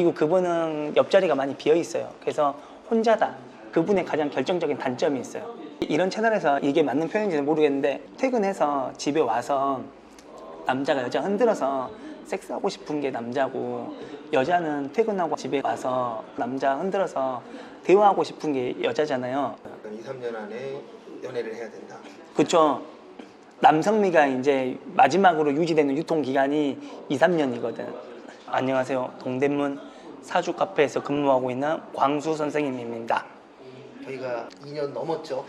그리고 그분은 옆자리가 많이 비어 있어요. 그래서 혼자다. 그분의 가장 결정적인 단점이 있어요. 이런 채널에서 이게 맞는 표현인지는 모르겠는데 퇴근해서 집에 와서 남자가 여자 흔들어서 섹스하고 싶은 게 남자고 여자는 퇴근하고 집에 와서 남자 흔들어서 대화하고 싶은 게 여자잖아요. 2, 3년 안에 연애를 해야 된다. 그쵸. 남성미가 이제 마지막으로 유지되는 유통기간이 2, 3년이거든. 안녕하세요. 동대문 사주 카페에서 근무하고 있는 광수 선생님입니다. 저희가 2년 넘었죠.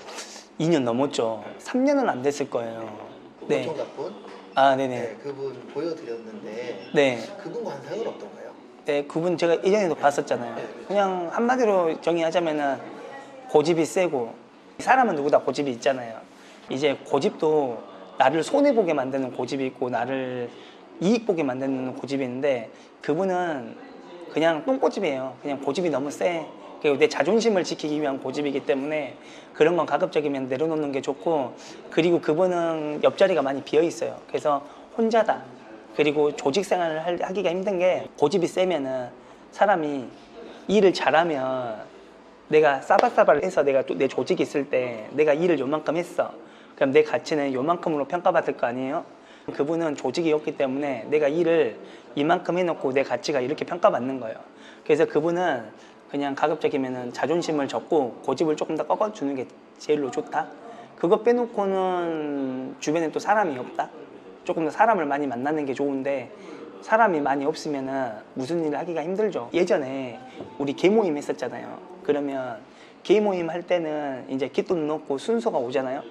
2년 넘었죠. 3년은 안 됐을 거예요. 네. 노총각분. 아, 네네. 네, 그분 보여드렸는데 네. 그분 관상은 어떤가요? 네, 그분 제가 예전에도 봤었잖아요. 그냥 한마디로 정의하자면은 고집이 세고 사람은 누구나 고집이 있잖아요. 이제 고집도 나를 손해 보게 만드는 고집이 있고 나를 이익 보게 만드는 고집이 있는데 그분은 그냥 똥고집이에요. 그냥 고집이 너무 세. 그리고 내 자존심을 지키기 위한 고집이기 때문에 그런 건 가급적이면 내려놓는 게 좋고 그리고 그분은 옆자리가 많이 비어 있어요. 그래서 혼자다. 그리고 조직 생활을 할- 하기가 힘든 게 고집이 세면은 사람이 일을 잘하면 내가 싸바싸바를 해서 내가 또 내 조직이 있을 때 내가 일을 요만큼 했어. 그럼 내 가치는 요만큼으로 평가받을 거 아니에요? 그분은 조직이 없기 때문에 내가 일을 이만큼 해놓고 내 가치가 이렇게 평가받는 거예요. 그래서 그분은 그냥 가급적이면은 자존심을 접고 고집을 조금 더 꺾어주는 게 제일로 좋다. 그거 빼놓고는 주변에 또 사람이 없다. 조금 더 사람을 많이 만나는 게 좋은데 사람이 많이 없으면은 무슨 일을 하기가 힘들죠. 예전에 우리 개 모임 했었잖아요. 그러면 개 모임 할 때는 이제 깃돈 넣고 순서가 오잖아요.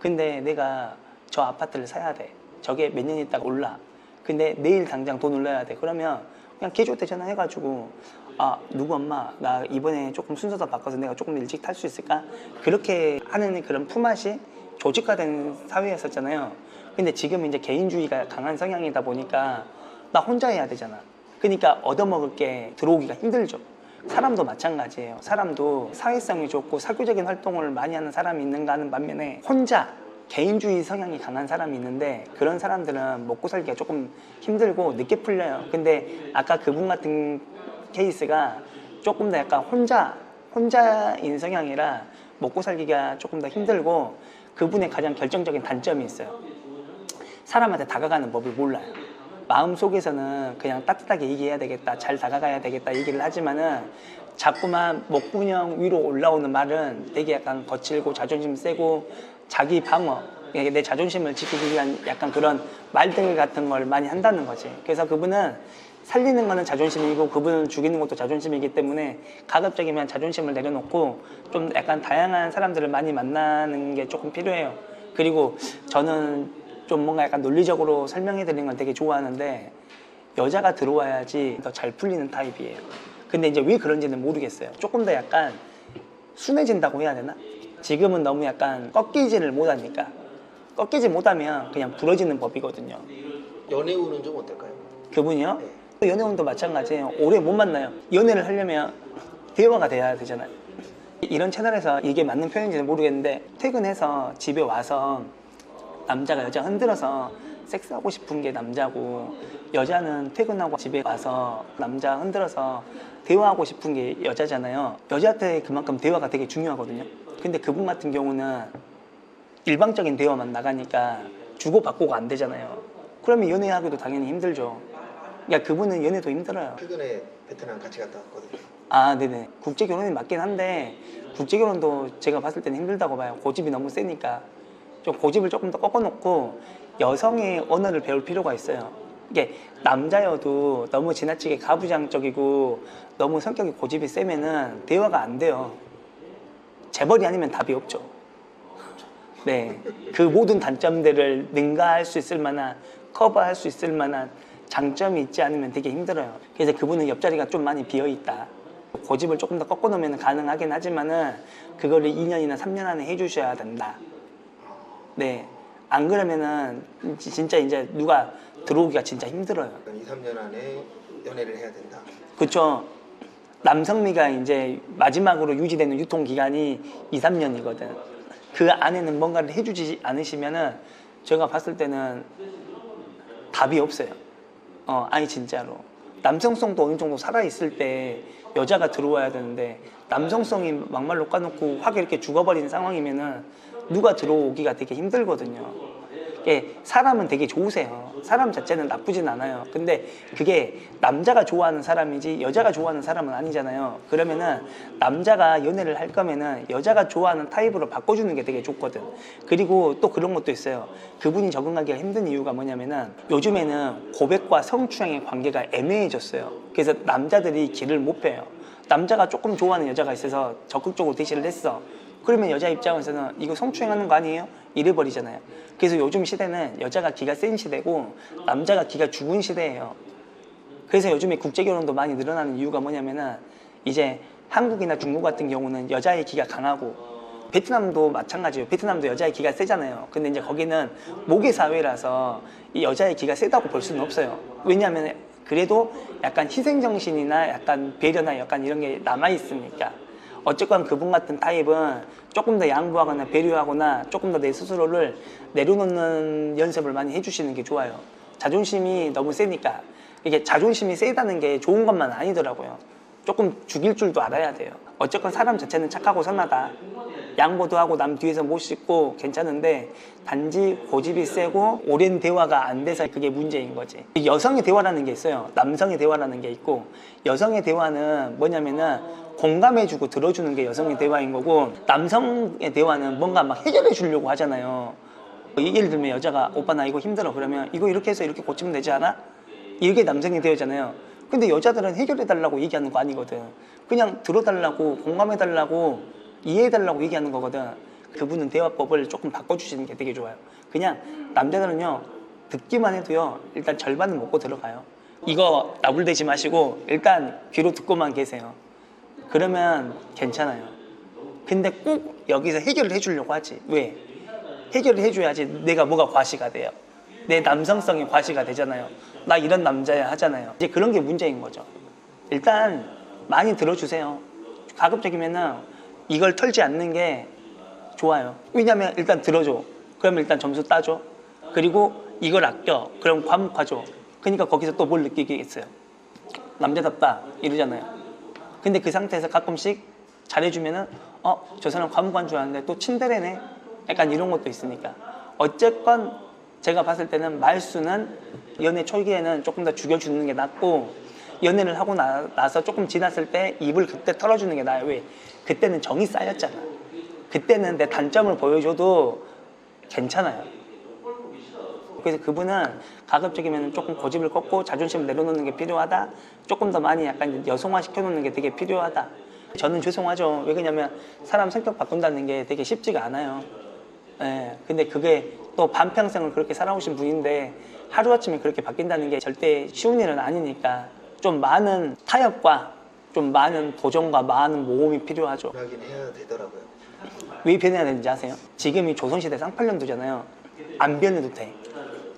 근데 내가 저 아파트를 사야 돼. 저게 몇 년 있다가 올라. 근데 내일 당장 돈 올려야 돼. 그러면 그냥 개조때 전화해가지고 아 누구 엄마 나 이번에 조금 순서 더 바꿔서 내가 조금 일찍 탈 수 있을까? 그렇게 하는 그런 품앗이 조직화된 사회였었잖아요. 근데 지금 이제 개인주의가 강한 성향이다 보니까 나 혼자 해야 되잖아. 그러니까 얻어먹을 게 들어오기가 힘들죠. 사람도 마찬가지예요. 사람도 사회성이 좋고 사교적인 활동을 많이 하는 사람이 있는가 하는 반면에 혼자 개인주의 성향이 강한 사람이 있는데 그런 사람들은 먹고 살기가 조금 힘들고 늦게 풀려요. 근데 아까 그분 같은 케이스가 조금 더 약간 혼자 혼자인 성향이라 먹고 살기가 조금 더 힘들고 그분의 가장 결정적인 단점이 있어요. 사람한테 다가가는 법을 몰라요. 마음 속에서는 그냥 따뜻하게 얘기해야 되겠다, 잘 다가가야 되겠다 얘기를 하지만은 자꾸만 목구녕 위로 올라오는 말은 되게 약간 거칠고 자존심 세고 자기 방어, 내 자존심을 지키기 위한 약간 그런 말들 같은 걸 많이 한다는 거지. 그래서 그분은 살리는 거는 자존심이고 그분은 죽이는 것도 자존심이기 때문에 가급적이면 자존심을 내려놓고 좀 약간 다양한 사람들을 많이 만나는 게 조금 필요해요. 그리고 저는 좀 뭔가 약간 논리적으로 설명해 드리는 걸 되게 좋아하는데 여자가 들어와야지 더 잘 풀리는 타입이에요. 근데 이제 왜 그런지는 모르겠어요. 조금 더 약간 순해진다고 해야 되나? 지금은 너무 약간 꺾이지를 못하니까 꺾이지 못하면 그냥 부러지는 법이거든요. 연애 운은 좀 어떨까요? 그분이요? 연애운도 마찬가지예요. 오래 못 만나요. 연애를 하려면 대화가 돼야 되잖아요. 이런 채널에서 이게 맞는 표현인지는 모르겠는데 퇴근해서 집에 와서 남자가 여자 흔들어서 섹스하고 싶은 게 남자고 여자는 퇴근하고 집에 와서 남자 흔들어서 대화하고 싶은 게 여자잖아요. 여자한테 그만큼 대화가 되게 중요하거든요. 근데 그분 같은 경우는 일방적인 대화만 나가니까 주고받고가 안 되잖아요. 그러면 연애하기도 당연히 힘들죠. 그러니까 그분은 연애도 힘들어요. 최근에 베트남 같이 갔다 왔거든요. 아, 네네. 국제 결혼이 맞긴 한데 국제 결혼도 제가 봤을 때는 힘들다고 봐요. 고집이 너무 세니까 좀 고집을 조금 더 꺾어놓고 여성의 언어를 배울 필요가 있어요. 이게 남자여도 너무 지나치게 가부장적이고 너무 성격이 고집이 세면은 대화가 안 돼요. 재벌이 아니면 답이 없죠. 네, 그 모든 단점들을 능가할 수 있을 만한 커버할 수 있을 만한 장점이 있지 않으면 되게 힘들어요. 그래서 그분은 옆자리가 좀 많이 비어 있다. 고집을 조금 더 꺾어 놓으면 가능하긴 하지만은 그거를 2년이나 3년 안에 해 주셔야 된다. 네, 안 그러면은 지- 진짜 이제 누가 들어오기가 진짜 힘들어요. 2, 3년 안에 연애를 해야 된다. 그쵸. 남성미가 이제 마지막으로 유지되는 유통기간이 2, 3년이거든. 그 안에는 뭔가를 해주지 않으시면은 제가 봤을 때는 답이 없어요. 어, 아니, 진짜로. 남성성도 어느 정도 살아 있을 때 여자가 들어와야 되는데 남성성이 막말로 까놓고 확 이렇게 죽어버린 상황이면은 누가 들어오기가 되게 힘들거든요. 이게 사람은 되게 좋으세요. 사람 자체는 나쁘진 않아요. 근데 그게 남자가 좋아하는 사람이지 여자가 좋아하는 사람은 아니잖아요. 그러면은 남자가 연애를 할 거면은 여자가 좋아하는 타입으로 바꿔주는 게 되게 좋거든. 그리고 또 그런 것도 있어요. 그분이 적응하기가 힘든 이유가 뭐냐면은 요즘에는 고백과 성추행의 관계가 애매해졌어요. 그래서 남자들이 길을 못 펴요. 남자가 조금 좋아하는 여자가 있어서 적극적으로 대시를 했어. 그러면 여자 입장에서는 이거 성추행하는 거 아니에요? 이래버리잖아요. 그래서 요즘 시대는 여자가 기가 센 시대고 남자가 기가 죽은 시대예요. 그래서 요즘에 국제 결혼도 많이 늘어나는 이유가 뭐냐면은 이제 한국이나 중국 같은 경우는 여자의 기가 강하고 베트남도 마찬가지예요. 베트남도 여자의 기가 세잖아요. 근데 이제 거기는 모계 사회라서 이 여자의 기가 세다고 볼 수는 없어요. 왜냐하면 그래도 약간 희생 정신이나 약간 배려나 약간 이런 게 남아 있으니까. 어쨌건 그분 같은 타입은 조금 더 양보하거나 배려하거나 조금 더 내 스스로를 내려놓는 연습을 많이 해주시는 게 좋아요. 자존심이 너무 세니까 이게 자존심이 세다는 게 좋은 것만 아니더라고요. 조금 죽일 줄도 알아야 돼요. 어쨌건 사람 자체는 착하고 선하다. 양보도 하고 남 뒤에서 못 씻고 괜찮은데 단지 고집이 세고 오랜 대화가 안 돼서 그게 문제인 거지. 여성의 대화라는 게 있어요. 남성의 대화라는 게 있고 여성의 대화는 뭐냐면은 공감해주고 들어주는 게 여성의 대화인 거고 남성의 대화는 뭔가 막 해결해 주려고 하잖아요. 예를 들면 여자가 오빠 나 이거 힘들어 그러면 이거 이렇게 해서 이렇게 고치면 되지 않아? 이게 남성의 대화잖아요. 근데 여자들은 해결해 달라고 얘기하는 거 아니거든. 그냥 들어달라고 공감해 달라고 이해해 달라고 얘기하는 거거든. 그분은 대화법을 조금 바꿔주시는 게 되게 좋아요. 그냥 남자들은요 듣기만 해도요 일단 절반은 먹고 들어가요. 이거 나불대지 마시고 일단 귀로 듣고만 계세요. 그러면 괜찮아요. 근데 꼭 여기서 해결을 해주려고 하지. 왜? 해결을 해줘야지 내가 뭐가 과시가 돼요. 내 남성성이 과시가 되잖아요. 나 이런 남자야 하잖아요. 이제 그런 게 문제인 거죠. 일단 많이 들어주세요. 가급적이면은 이걸 털지 않는 게 좋아요. 왜냐면 일단 들어줘. 그러면 일단 점수 따줘. 그리고 이걸 아껴. 그럼 과묵하죠. 그러니까 거기서 또 뭘 느끼겠어요. 남자답다 이러잖아요. 근데 그 상태에서 가끔씩 잘해주면은 어 저 사람 과묵한 줄 알았는데 또 친데레네 약간 이런 것도 있으니까 어쨌건 제가 봤을 때는 말수는 연애 초기에는 조금 더 죽여주는 게 낫고 연애를 하고 나, 나서 조금 지났을 때 입을 그때 털어주는 게 나아요 왜 그때는 정이 쌓였잖아 그때는 내 단점을 보여줘도 괜찮아요 그래서 그분은 가급적이면 조금 고집을 꺾고 자존심을 내려놓는 게 필요하다. 조금 더 많이 약간 여성화 시켜놓는 게 되게 필요하다. 저는 죄송하죠. 왜 그러냐면 사람 성격 바꾼다는 게 되게 쉽지가 않아요. 예. 근데 그게 또 반평생을 그렇게 살아오신 분인데 하루아침에 그렇게 바뀐다는 게 절대 쉬운 일은 아니니까 좀 많은 타협과 좀 많은 도전과 많은 모험이 필요하죠. 하긴 해야 되더라고요. 왜 변해야 되는지 아세요? 지금이 조선시대 쌍팔년도잖아요. 안 변해도 돼.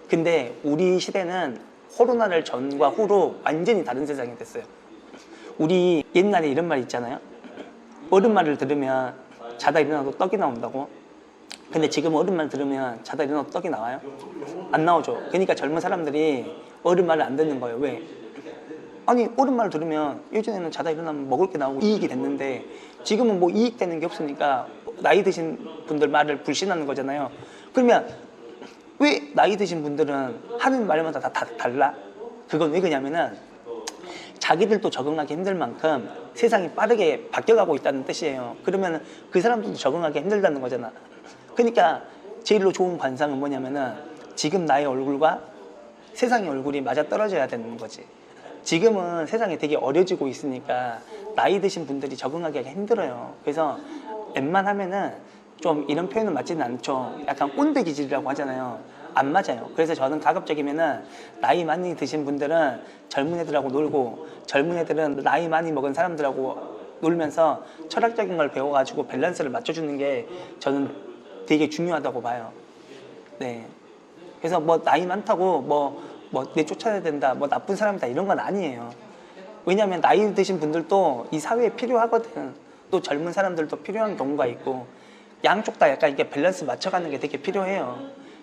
근데 우리 시대는 코로나를 전과 후로 완전히 다른 세상이 됐어요. 우리 옛날에 이런 말 있잖아요. 어른 말을 들으면 자다 일어나도 떡이 나온다고. 근데 지금 어른 말 들으면 자다 일어나도 떡이 나와요? 안 나오죠. 그러니까 젊은 사람들이 어른 말을 안 듣는 거예요. 왜? 아니 어른 말 들으면 예전에는 자다 일어나면 먹을 게 나오고 이익이 됐는데 지금은 뭐 이익 되는 게 없으니까 나이 드신 분들 말을 불신하는 거잖아요. 그러면 왜 나이 드신 분들은 하는 말마다 다, 다 달라? 그건 왜 그러냐면은 자기들도 적응하기 힘들 만큼 세상이 빠르게 바뀌어가고 있다는 뜻이에요. 그러면 그 사람들도 적응하기 힘들다는 거잖아. 그러니까 제일로 좋은 관상은 뭐냐면은 지금 나의 얼굴과 세상의 얼굴이 맞아 떨어져야 되는 거지. 지금은 세상이 되게 어려지고 있으니까 나이 드신 분들이 적응하기가 힘들어요. 그래서 웬만하면은 좀 이런 표현은 맞지는 않죠. 약간 꼰대 기질이라고 하잖아요. 안 맞아요. 그래서 저는 가급적이면은 나이 많이 드신 분들은 젊은 애들하고 놀고 젊은 애들은 나이 많이 먹은 사람들하고 놀면서 철학적인 걸 배워가지고 밸런스를 맞춰주는 게 저는 되게 중요하다고 봐요. 네. 그래서 뭐 나이 많다고 뭐, 뭐 내쫓아야 된다, 뭐 나쁜 사람이다 이런 건 아니에요. 왜냐하면 나이 드신 분들도 이 사회에 필요하거든. 또 젊은 사람들도 필요한 경우가 있고 양쪽 다 약간 이게 밸런스 맞춰가는 게 되게 필요해요.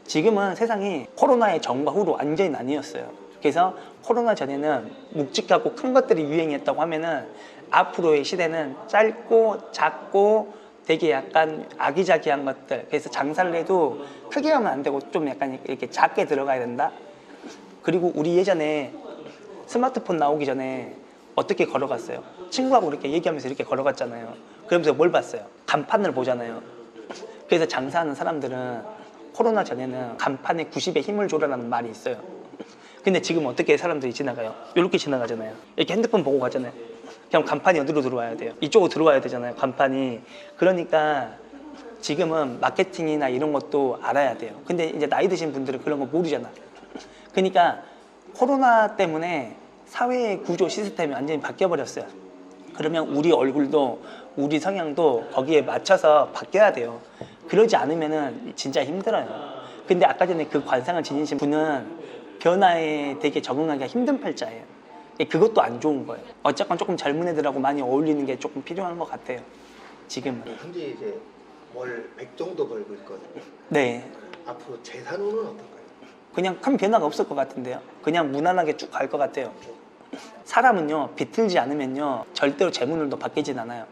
지금은 세상이 코로나의 전과 후로 완전히 나뉘었어요. 그래서 코로나 전에는 묵직하고 큰 것들이 유행했다고 하면은 앞으로의 시대는 짧고 작고 되게 약간 아기자기한 것들. 그래서 장사를 해도 크게 하면 안 되고 좀 약간 이렇게 작게 들어가야 된다. 그리고 우리 예전에 스마트폰 나오기 전에 어떻게 걸어갔어요? 친구하고 이렇게 얘기하면서 이렇게 걸어갔잖아요. 그러면서 뭘 봤어요? 간판을 보잖아요. 그래서 장사하는 사람들은 코로나 전에는 간판에 90의 힘을 줘라는 말이 있어요. 근데 지금 어떻게 사람들이 지나가요? 이렇게 지나가잖아요. 이렇게 핸드폰 보고 가잖아요. 그럼 간판이 어디로 들어와야 돼요? 이쪽으로 들어와야 되잖아요. 간판이. 그러니까 지금은 마케팅이나 이런 것도 알아야 돼요. 근데 이제 나이 드신 분들은 그런 거 모르잖아. 그러니까 코로나 때문에 사회의 구조 시스템이 완전히 바뀌어 버렸어요. 그러면 우리 얼굴도 우리 성향도 거기에 맞춰서 바뀌어야 돼요. 그러지 않으면은 진짜 힘들어요. 근데 아까 전에 그 관상을 지니신 분은 변화에 되게 적응하기가 힘든 팔자예요. 예, 그것도 안 좋은 거예요. 어쨌건 조금 젊은 애들하고 많이 어울리는 게 조금 필요한 것 같아요. 지금은. 현재 이제 월 100 정도 벌고 있거든요. 네. 앞으로 재산운은 어떨까요? 그냥 큰 변화가 없을 것 같은데요. 그냥 무난하게 쭉 갈 것 같아요. 사람은요, 비틀지 않으면요, 절대로 재물운도 바뀌진 않아요.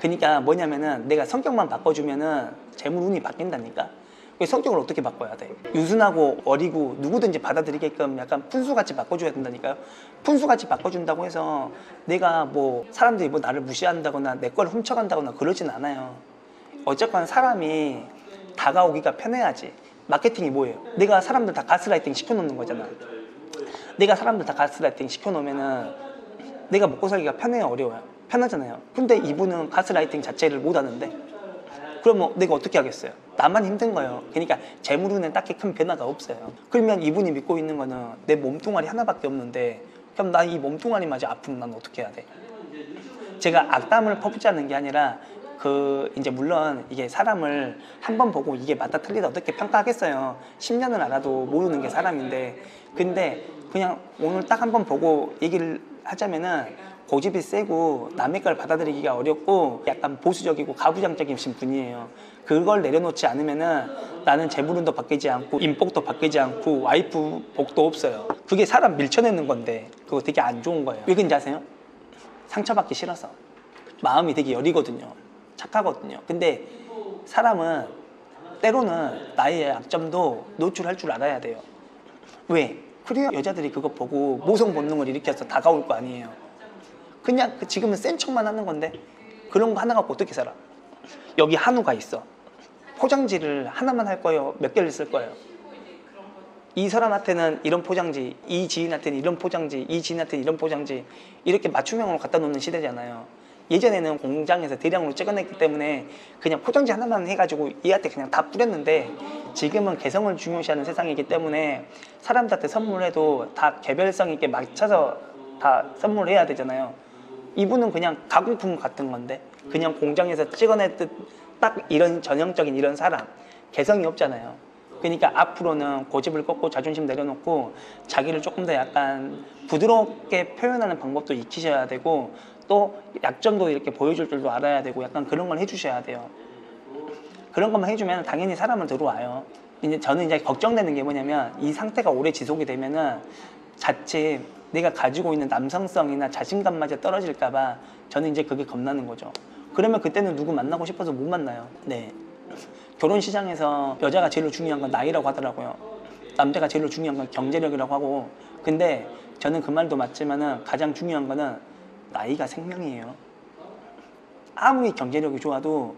그러니까 뭐냐면은 내가 성격만 바꿔주면은 재물운이 바뀐다니까. 그 성격을 어떻게 바꿔야 돼? 유순하고 어리고 누구든지 받아들이게끔 약간 푼수같이 바꿔줘야 된다니까요. 푼수같이 바꿔준다고 해서 내가 뭐 사람들이 뭐 나를 무시한다거나 내 걸 훔쳐간다거나 그러진 않아요. 어쨌건 사람이 다가오기가 편해야지. 마케팅이 뭐예요? 내가 사람들 다 가스라이팅 시켜놓는 거잖아. 내가 사람들 다 가스라이팅 시켜놓으면은 내가 먹고 살기가 편해요, 어려워요? 편하잖아요. 근데 이분은 가스라이팅 자체를 못 하는데 그러면 내가 어떻게 하겠어요? 나만 힘든 거예요. 그러니까 재물운에 딱히 큰 변화가 없어요. 그러면 이분이 믿고 있는 거는 내 몸뚱아리 하나밖에 없는데 그럼 나 이 몸뚱아리마저 아프면 난 어떻게 해야 돼? 제가 악담을 퍼붓자는 게 아니라 그 이제 물론 이게 사람을 한 번 보고 이게 맞다 틀리다 어떻게 평가하겠어요. 10년을 알아도 모르는 게 사람인데 근데 그냥 오늘 딱 한 번 보고 얘기를 하자면은 고집이 세고 남의 걸 받아들이기가 어렵고 약간 보수적이고 가부장적이신 분이에요. 그걸 내려놓지 않으면은 나는 재물운도 바뀌지 않고 인복도 바뀌지 않고 와이프 복도 없어요. 그게 사람 밀쳐내는 건데 그거 되게 안 좋은 거예요. 왜 그런지 아세요? 상처받기 싫어서 마음이 되게 여리거든요 착하거든요. 근데 사람은 때로는 나의 약점도 노출할 줄 알아야 돼요. 왜? 그래야 여자들이 그거 보고 모성 본능을 일으켜서 다가올 거 아니에요. 그냥 그 지금은 센 척만 하는 건데 그런 거 하나 갖고 어떻게 살아? 여기 한우가 있어. 포장지를 하나만 할 거예요. 몇 개를 쓸 거예요? 이 사람한테는 이런 포장지, 이 지인한테는 이런 포장지, 이 지인한테는 이런 포장지 이렇게 맞춤형으로 갖다 놓는 시대잖아요. 예전에는 공장에서 대량으로 찍어냈기 때문에 그냥 포장지 하나만 해가지고 얘한테 그냥 다 뿌렸는데 지금은 개성을 중요시하는 세상이기 때문에 사람들한테 선물해도 다 개별성 있게 맞춰서 다 선물해야 되잖아요. 이분은 그냥 가공품 같은 건데 그냥 공장에서 찍어냈듯 딱 이런 전형적인 이런 사람 개성이 없잖아요. 그러니까 앞으로는 고집을 꺾고 자존심 내려놓고 자기를 조금 더 약간 부드럽게 표현하는 방법도 익히셔야 되고 또 약점도 이렇게 보여줄 줄도 알아야 되고 약간 그런 걸 해주셔야 돼요. 그런 것만 해주면 당연히 사람은 들어와요. 이제 저는 이제 걱정되는 게 뭐냐면 이 상태가 오래 지속이 되면은 자칫 내가 가지고 있는 남성성이나 자신감마저 떨어질까봐 저는 이제 그게 겁나는 거죠. 그러면 그때는 누구 만나고 싶어서 못 만나요. 네. 결혼 시장에서 여자가 제일 중요한 건 나이라고 하더라고요. 남자가 제일 중요한 건 경제력이라고 하고. 근데 저는 그 말도 맞지만은 가장 중요한 거는 나이가 생명이에요. 아무리 경제력이 좋아도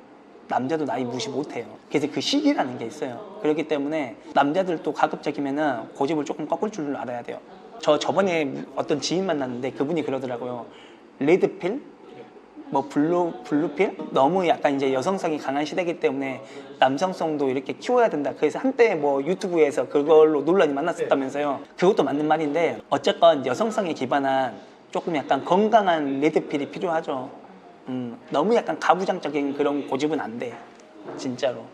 남자도 나이 무시 못해요. 그래서 그 시기라는 게 있어요. 그렇기 때문에 남자들도 가급적이면은 고집을 조금 꺾을 줄 알아야 돼요. 저 저번에 어떤 지인 만났는데 그분이 그러더라고요. 레드필? 뭐 블루 블루필 너무 약간 이제 여성성이 강한 시대이기 때문에 남성성도 이렇게 키워야 된다. 그래서 한때 뭐 유튜브에서 그걸로 논란이 많았었다면서요. 그것도 맞는 말인데 어쨌건 여성성에 기반한 조금 약간 건강한 레드필이 필요하죠. 음, 너무 약간 가부장적인 그런 고집은 안 돼. 진짜로.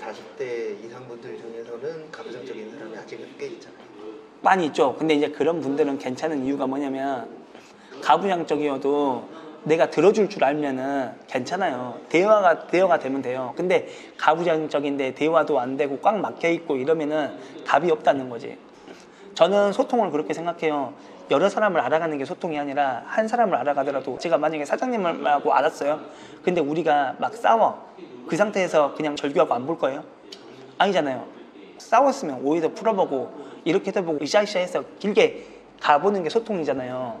40대 이상 분들 중에서는 가부장적인 사람이 아직은 꽤 있잖아요. 많이 있죠. 근데 이제 그런 분들은 괜찮은 이유가 뭐냐면 가부장적이어도 내가 들어줄 줄 알면은 괜찮아요. 대화가 대화가 되면 돼요. 근데 가부장적인데 대화도 안 되고 꽉 막혀 있고 이러면은 답이 없다는 거지. 저는 소통을 그렇게 생각해요. 여러 사람을 알아가는 게 소통이 아니라 한 사람을 알아가더라도 제가 만약에 사장님하고 알았어요. 근데 우리가 막 싸워. 그 상태에서 그냥 절규하고 안 볼 거예요? 아니잖아요. 싸웠으면 오히려 풀어보고 이렇게 해보고 으쌰으쌰 해서 길게 가보는 게 소통이잖아요.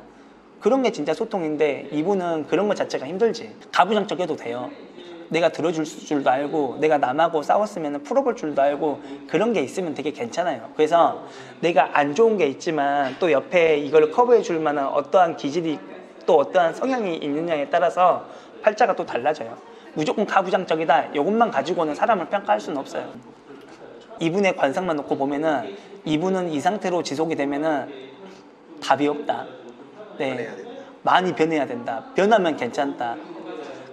그런 게 진짜 소통인데 이분은 그런 것 자체가 힘들지. 가부장적 해도 돼요. 내가 들어줄 줄도 알고 내가 남하고 싸웠으면 풀어볼 줄도 알고 그런 게 있으면 되게 괜찮아요. 그래서 내가 안 좋은 게 있지만 또 옆에 이걸 커버해 줄 만한 어떠한 기질이 또 어떠한 성향이 있느냐에 따라서 팔자가 또 달라져요. 무조건 가부장적이다. 이것만 가지고는 사람을 평가할 수는 없어요. 이분의 관상만 놓고 보면은 이분은 이 상태로 지속이 되면은 답이 없다. 네. 많이 변해야 된다. 변하면 괜찮다.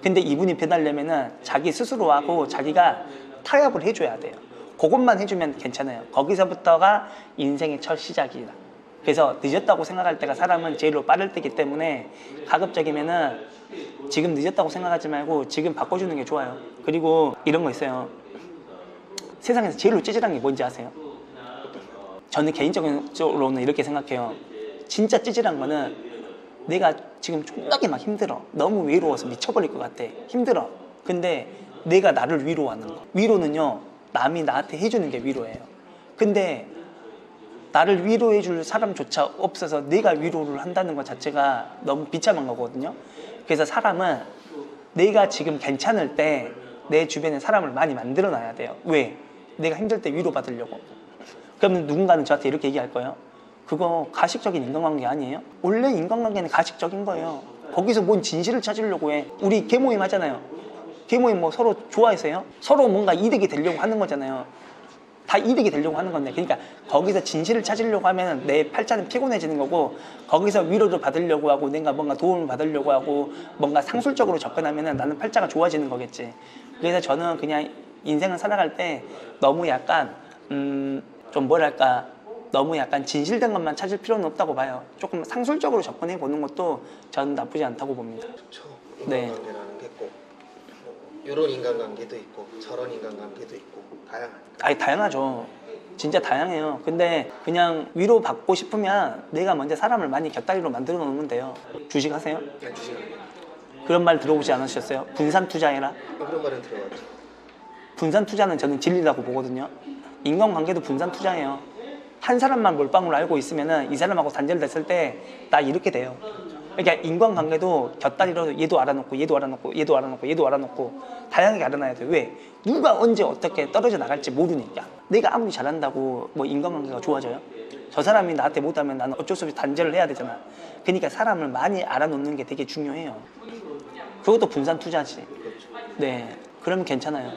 근데 이분이 변하려면은 자기 스스로하고 자기가 타협을 해줘야 돼요. 그것만 해주면 괜찮아요. 거기서부터가 인생의 첫 시작이다. 그래서 늦었다고 생각할 때가 사람은 제일로 빠를 때기 때문에 가급적이면은 지금 늦었다고 생각하지 말고 지금 바꿔주는 게 좋아요. 그리고 이런 거 있어요. 세상에서 제일로 찌질한 게 뭔지 아세요? 저는 개인적으로는 이렇게 생각해요. 진짜 찌질한 거는 내가 지금 존나게 막 힘들어. 너무 외로워서 미쳐버릴 것 같아. 힘들어. 근데 내가 나를 위로하는 거. 위로는요, 남이 나한테 해주는 게 위로예요. 근데 나를 위로해 줄 사람조차 없어서 내가 위로를 한다는 것 자체가 너무 비참한 거거든요. 그래서 사람은 내가 지금 괜찮을 때 내 주변에 사람을 많이 만들어 놔야 돼요. 왜? 내가 힘들 때 위로받으려고. 그러면 누군가는 저한테 이렇게 얘기할 거예요. 그거 가식적인 인간관계 아니에요? 원래 인간관계는 가식적인 거예요. 거기서 뭔 진실을 찾으려고 해. 우리 개모임 하잖아요. 개모임 뭐 서로 좋아해서요? 서로 뭔가 이득이 되려고 하는 거잖아요. 다 이득이 되려고 하는 건데 그러니까 거기서 진실을 찾으려고 하면 내 팔자는 피곤해지는 거고 거기서 위로를 받으려고 하고 내가 뭔가 도움을 받으려고 하고 뭔가 상술적으로 접근하면 나는 팔자가 좋아지는 거겠지 그래서 저는 그냥 인생을 살아갈 때 너무 약간 음 좀 뭐랄까 너무 약간 진실된 것만 찾을 필요는 없다고 봐요 조금 상술적으로 접근해 보는 것도 저는 나쁘지 않다고 봅니다 그렇죠. 네. 인간관계라는 게 꼭 이런 인간관계도 있고 저런 인간관계도 있고 다양하니까. 아니 다양하죠. 진짜 다양해요. 근데 그냥 위로 받고 싶으면 내가 먼저 사람을 많이 곁다리로 만들어 놓으면 돼요. 주식 하세요? 그냥 주시간 그런 말 들어보지 않으셨어요? 분산 투자해라. 그런 말은 들어봤죠. 분산 투자는 저는 진리라고 보거든요. 인간관계도 분산 투자예요. 한 사람만 몰빵으로 알고 있으면은 이 사람하고 단절됐을 때 나 이렇게 돼요. 그러니까 인간관계도 곁다리로 얘도 알아놓고 얘도 알아놓고 얘도 알아놓고 얘도 알아놓고 다양하게 알아놔야 돼. 왜? 누가 언제 어떻게 떨어져 나갈지 모르니까. 내가 아무리 잘한다고 뭐 인간관계가 좋아져요? 저 사람이 나한테 못하면 나는 어쩔 수 없이 단절을 해야 되잖아. 그러니까 사람을 많이 알아놓는 게 되게 중요해요. 그것도 분산 투자지. 네. 그러면 괜찮아요.